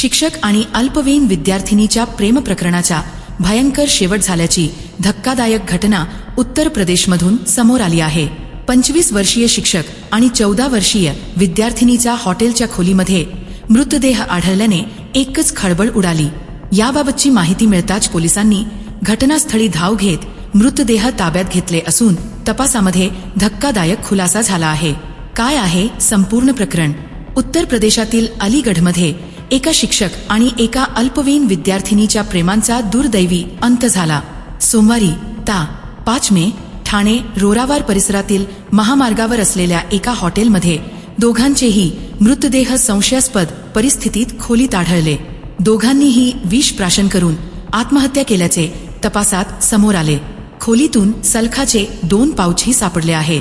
शिक्षक आणि अल्पवयीन विद्यार्थिनीच्या प्रेम प्रकरणाचा भयंकर शेवट झाल्याची धक्कादायक घटना उत्तर प्रदेशमधून समोर आली आहे. पंचवीस वर्षीय शिक्षक आणि चौदा वर्षीय विद्यार्थिनीचा हॉटेलच्या खोलीमध्ये मृतदेह आढळल्याने एकच खळबळ उडाली. याबाबतची माहिती मिळताच पोलिसांनी घटनास्थळी धाव घेत मृतदेह ताब्यात घेतले असून तपासामध्ये धक्कादायक खुलासा झाला आहे. काय आहे संपूर्ण प्रकरण? उत्तर प्रदेशातील अलीगढमध्ये एका शिक्षक आणि एका अल्पवयीन विद्यार्थिनीच्या प्रेमांचा दुर्दैवी अंत झाला. सोमवारी ता पाच मे ठाणे रोरावार परिसरातील महामार्गावर असलेल्या एका हॉटेलमध्ये दोघांचेही मृतदेह संशयास्पद परिस्थितीत खोलीत आढळले. दोघांनीही विष प्राशन करून आत्महत्या केल्याचे तपासात समोर आले. खोलीतून सलखाचे दोन पाऊचही सापडले आहे.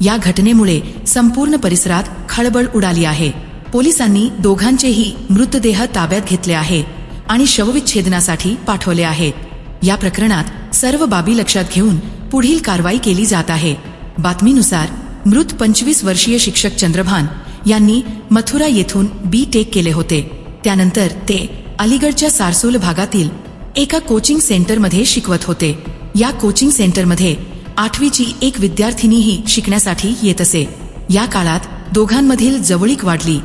या घटनेमुळे संपूर्ण परिसरात खळबळ उडाली आहे. पोलिसांनी दोघांचेही मृतदेह ताब्यात घेतले आहेत आणि शवविच्छेदनासाठी पाठवले आहेत. या प्रकरणात सर्व बाबी लक्षात घेऊन पुढील कारवाई केली जात आहे. बातमीनुसार मृत पंचवीस वर्षीय शिक्षक चंद्रभान यांनी मथुरा येथून बी टेक केले होते. त्यानंतर ते अलीगडच्या सारसोल भागातील एका कोचिंग सेंटरमध्ये शिकवत होते. या कोचिंग सेंटरमध्ये आठवीची एक विद्यार्थिनीही शिकण्यासाठी येत असे. या काळात दोघांमधील जवळीक वाढली.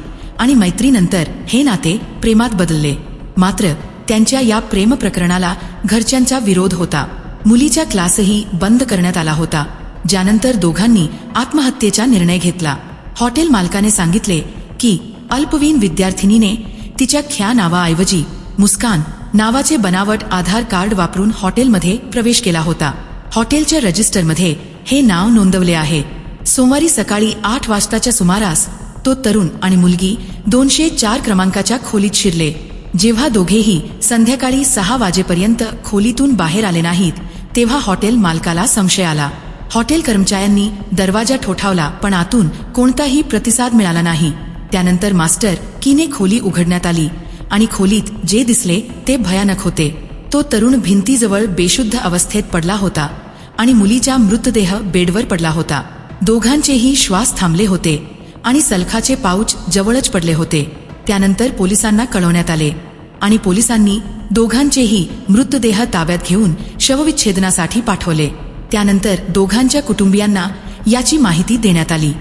आणि मैत्रीनंतर हे नाते प्रेमात बदलले. मात्र त्यांच्या या प्रेम प्रकरणाला घरच्यांचा विरोध होता. मुलीच्या क्लासही बंद करण्यात आला होता ज्यानंतर दोघांनी आत्महत्येचा निर्णय घेतला. हॉटेल मालकाने सांगितले की अल्पवीन विद्यार्थिनीने तिच्या ख्या नावाऐवजी मुस्कान नावाचे बनावट आधार कार्ड वापरून हॉटेलमध्ये प्रवेश केला होता. हॉटेलच्या रजिस्टरमध्ये हे नाव नोंदवले आहे. सोमवारी सकाळी आठ वाजताच्या सुमारास तो तरुण आणि मुलगी दोनशे चार क्रमांकाच्या खोलीत शिरले. जेव्हा दोघेही संध्याकाळी सहा वाजेपर्यंत खोलीतून बाहेर आले नाहीत तेव्हा हॉटेल मालकाला संशय आला. हॉटेल कर्मचाऱ्यांनी दरवाजा ठोठावला पण आतून कोणताही प्रतिसाद मिळाला नाही. त्यानंतर मास्टर कीने खोली उघडण्यात आली आणि खोलीत जे दिसले ते भयानक होते. तो तरुण भिंतीजवळ बेशुद्ध अवस्थेत पडला होता आणि मुलीचा मृतदेह बेडवर पडला होता. दोघांचेही श्वास थांबले होते. आणि सलखाचे पाऊच जवळच पडले होते. त्यानंतर पोलिसांना कळवण्यात आले आणि पोलिसांनी दोघांचेही मृतदेह ताब्यात घेऊन शवविच्छेदनासाठी पाठवले. त्यानंतर दोघांच्या कुटुंबियांना याची माहिती देण्यात आली.